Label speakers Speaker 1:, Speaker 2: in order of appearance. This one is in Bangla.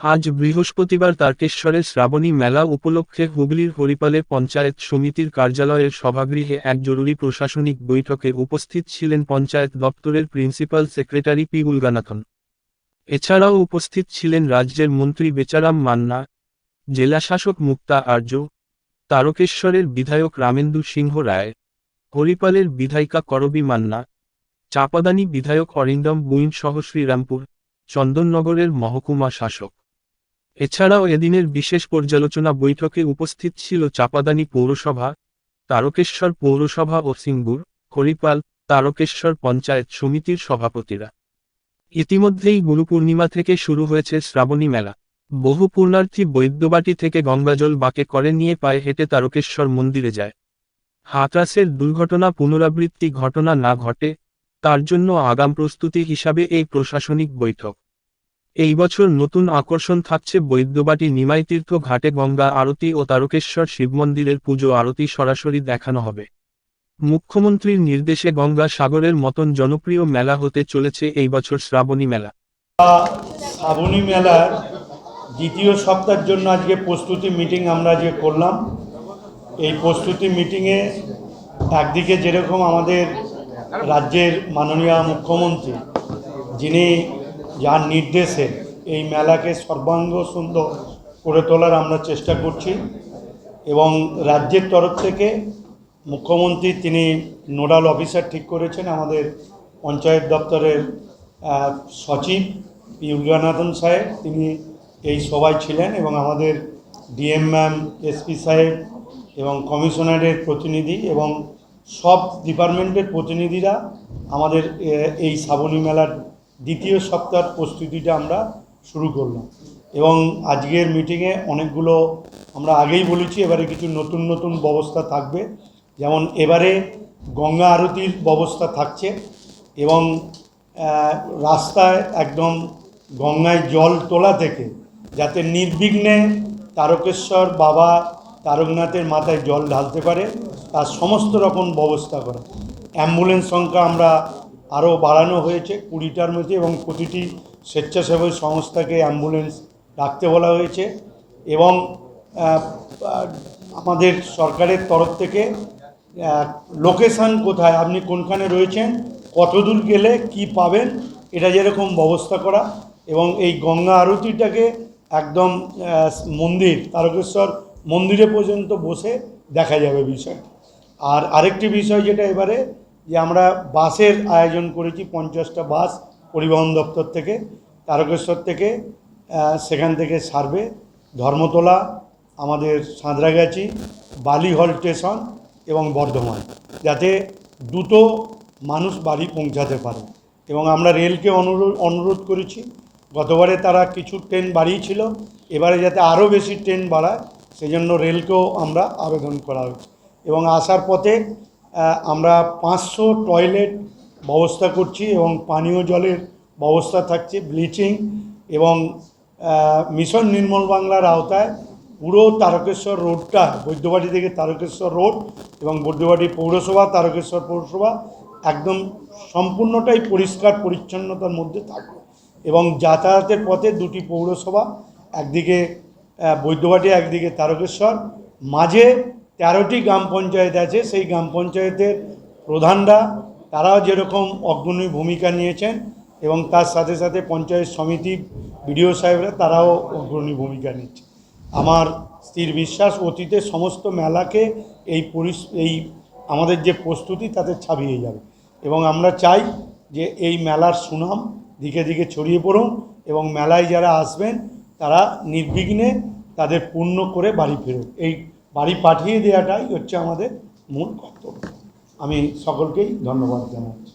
Speaker 1: আজ বৃহস্পতিবার তারকেশ্বরের শ্রাবণী মেলা উপলক্ষে হুগলির হরিপালে পঞ্চায়েত সমিতির কার্যালয়ের সভাগৃহে এক জরুরি প্রশাসনিক বৈঠকে উপস্থিত ছিলেন পঞ্চায়েত দপ্তরের প্রিন্সিপাল সেক্রেটারি পি উলগানাথন। এছাড়াও উপস্থিত ছিলেন রাজ্যের মন্ত্রী বেচারাম মান্না, জেলাশাসক মুক্তা আর্য, তারকেশ্বরের বিধায়ক রামেন্দু সিংহ রায়, হরিপালের বিধায়িকা করবী মান্না, চাপাদানি বিধায়ক অরিন্দম বুইন সহ শ্রীরামপুর, চন্দননগরের মহকুমা শাসক। এছাড়াও এদিনের বিশেষ পর্যালোচনা বৈঠকে উপস্থিত ছিল চাপাদানি পৌরসভা, তারকেশ্বর পৌরসভা ও সিঙ্গুর হরিপাল তারকেশ্বর পঞ্চায়েত সমিতির সভাপতিরা। ইতিমধ্যেই গুরু পূর্ণিমা থেকে শুরু হয়েছে শ্রাবণী মেলা। বহু পূর্ণার্থী বৈদ্যবাটি থেকে গঙ্গাজল বাঁকে করে নিয়ে পায়ে হেঁটে তারকেশ্বর মন্দিরে যায়। হাতরাসের দুর্ঘটনা পুনরাবৃত্তি ঘটনা না ঘটে, তার জন্য আগাম প্রস্তুতি হিসাবে এই প্রশাসনিক বৈঠক। এই বছর নতুন আকর্ষণ থাকছে বৈদ্যবাটি নিমাইতীর্থ ঘাটে গঙ্গা আরতি ও তারকেশ্বর শিব মন্দিরের পুজো আরতি সরাসরি দেখানো হবে। মুখ্যমন্ত্রীর নির্দেশে গঙ্গা সাগরের মতন জনপ্রিয় মেলা হতে চলেছে এই বছর শ্রাবণী মেলা।
Speaker 2: শ্রাবণী মেলার দ্বিতীয় সপ্তাহের জন্য আজকে প্রস্তুতি মিটিং আমরা যে করলাম, এই প্রস্তুতি মিটিংয়ে একদিকে যেরকম আমাদের রাজ্যের মাননীয় মুখ্যমন্ত্রী, যিনি যার নির্দেশে এই মেলাকে সর্বাঙ্গ সুন্দর করে তোলার আমরা চেষ্টা করছি এবং রাজ্যের তরফ থেকে মুখ্যমন্ত্রী তিনি নোডাল অফিসার ঠিক করেছেন, আমাদের পঞ্চায়েত দপ্তরের সচিব ইউগানাথন সাহেব, তিনি এই সভায় ছিলেন এবং আমাদের ডিএম ম্যাম, এসপি সাহেব এবং কমিশনারের প্রতিনিধি এবং সব ডিপার্টমেন্টের প্রতিনিধিরা আমাদের এই শ্রাবণী মেলার দ্বিতীয় সপ্তাহের প্রস্তুতিটা আমরা শুরু করলাম। এবং আজকের মিটিংয়ে অনেকগুলো আমরা আগেই বলেছি, এবারে কিছু নতুন নতুন ব্যবস্থা থাকবে। যেমন এবারে গঙ্গা আরতির ব্যবস্থা থাকছে এবং রাস্তায় একদম গঙ্গায় জল তোলা থেকে যাতে নির্বিঘ্নে তারকেশ্বর বাবা তারকনাথের মাথায় জল ঢালতে পারে, তার সমস্ত রকম ব্যবস্থা করা। অ্যাম্বুলেন্স সংখ্যা আমরা আরও বাড়ানো হয়েছে কুড়িটার মধ্যে এবং প্রতিটি স্বেচ্ছাসেবী সংস্থাকে অ্যাম্বুলেন্স রাখতে বলা হয়েছে এবং আমাদের সরকারের তরফ থেকে লোকেশান কোথায়, আপনি কোনখানে রয়েছেন, কতদূর গেলে কি পাবেন, এটা যেরকম ব্যবস্থা করা এবং এই গঙ্গা আরতিটাকে একদম মন্দির, তারকেশ্বর মন্দিরে পর্যন্ত বসে দেখা যাবে বিষয় আর আরেকটি বিষয় যেটা এবারে যে আমরা বাসের আয়োজন করেছি পঞ্চাশটা বাস পরিবহন দপ্তর থেকে, তারকেশ্বর থেকে সেখান থেকে সার্ভে, ধর্মতলা, আমাদের সাঁতরাগাছি, বালিহল স্টেশন এবং বর্ধমান, যাতে দ্রুত মানুষ বাড়ি পৌঁছাতে পারে। এবং আমরা রেলকে অনুরোধ অনুরোধ করেছি, গতবারে তারা কিছু ট্রেন বাড়িয়েছিল, এবারে যাতে আরও বেশি ট্রেন বাড়ায় সেই জন্য রেলকেও আমরা আবেদন করা হয়েছে। এবং আসার পথে আমরা পাঁচশো টয়লেট ব্যবস্থা করছি এবং পানীয় জলের ব্যবস্থা থাকছে, ব্লিচিং এবং মিশন নির্মল বাংলার আওতায় পুরো তারকেশ্বর রোডটা, বৈদ্যবাড়ি থেকে তারকেশ্বর রোড এবং বৈদ্যবাড়ি পৌরসভা, তারকেশ্বর পৌরসভা একদম সম্পূর্ণটাই পরিষ্কার, পরিচ্ছন্নতার মধ্যে থাকবে এবং যাতায়াতের পথে দুটি পৌরসভা, একদিকে বৈদ্যবাটি একদিকে তারকেশ্বর। মাঝে তেরোটি গ্রাম পঞ্চায়েত আছে, সেই গ্রাম পঞ্চায়েতের প্রধানরা, তারাও যেরকম অগ্রণী ভূমিকা নিয়েছেন এবং তার সাথে সাথে পঞ্চায়েত সমিতি বিডিও সাহেবরা তারাও অগ্রণী ভূমিকা নিচ্ছে। আমার স্থির বিশ্বাস, অতীতে সমস্ত মেলাকে এই পরিস, এই আমাদের যে প্রস্তুতি তাতে ছাপিয়ে যাবে এবং আমরা চাই যে এই মেলার সুনাম দিকে দিকে ছড়িয়ে পড়ুন এবং মেলায় যারা আসবেন, তারা নির্বিঘ্নে তাদের পূর্ণ করে বাড়ি ফেরুক। এই বাড়ি পাঠিয়ে দেওয়াটাই হচ্ছে আমাদের মূল কর্তব্য। আমি সকলকেই ধন্যবাদ জানাচ্ছি।